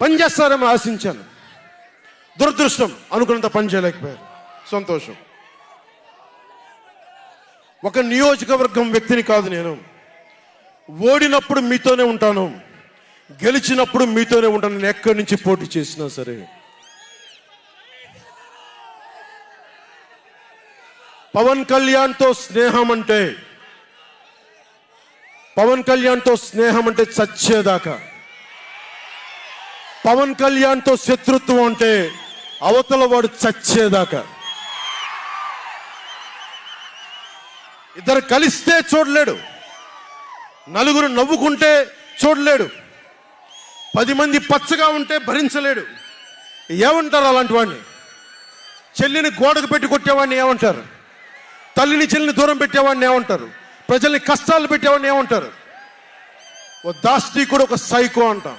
పనిచేస్తారని ఆశించాను. దురదృష్టం. అనుకున్నంత పని చేయలేకపోయారు. సంతోషం. ఒక నియోజకవర్గం వ్యక్తిని కాదు నేను. ఓడినప్పుడు మీతోనే ఉంటాను. గెలిచినప్పుడు మీతోనే ఉంటాను. నేను ఎక్కడి నుంచి పోటీ చేసినా సరే. పవన్ కళ్యాణ్తో స్నేహం అంటే పవన్ కళ్యాణ్తో స్నేహం అంటే చచ్చేదాకా. పవన్ కళ్యాణ్తో శత్రుత్వం అంటే అవతల వాడు చచ్చేదాకా. ఇద్దరు కలిస్తే చూడలేడు. నలుగురు నవ్వుకుంటే చూడలేడు. పది మంది పచ్చగా ఉంటే భరించలేడు. ఏమంటారు అలాంటి వాడిని? చెల్లిని గోడకు పెట్టి కొట్టేవాడిని ఏమంటారు? తల్లిని చెల్లిని దూరం పెట్టేవాడిని ఏమంటారు? ప్రజల్ని కష్టాలు పెట్టేవాడిని ఏమంటారు? ఓ దాస్తి కూడా ఒక సైకో అంటాం.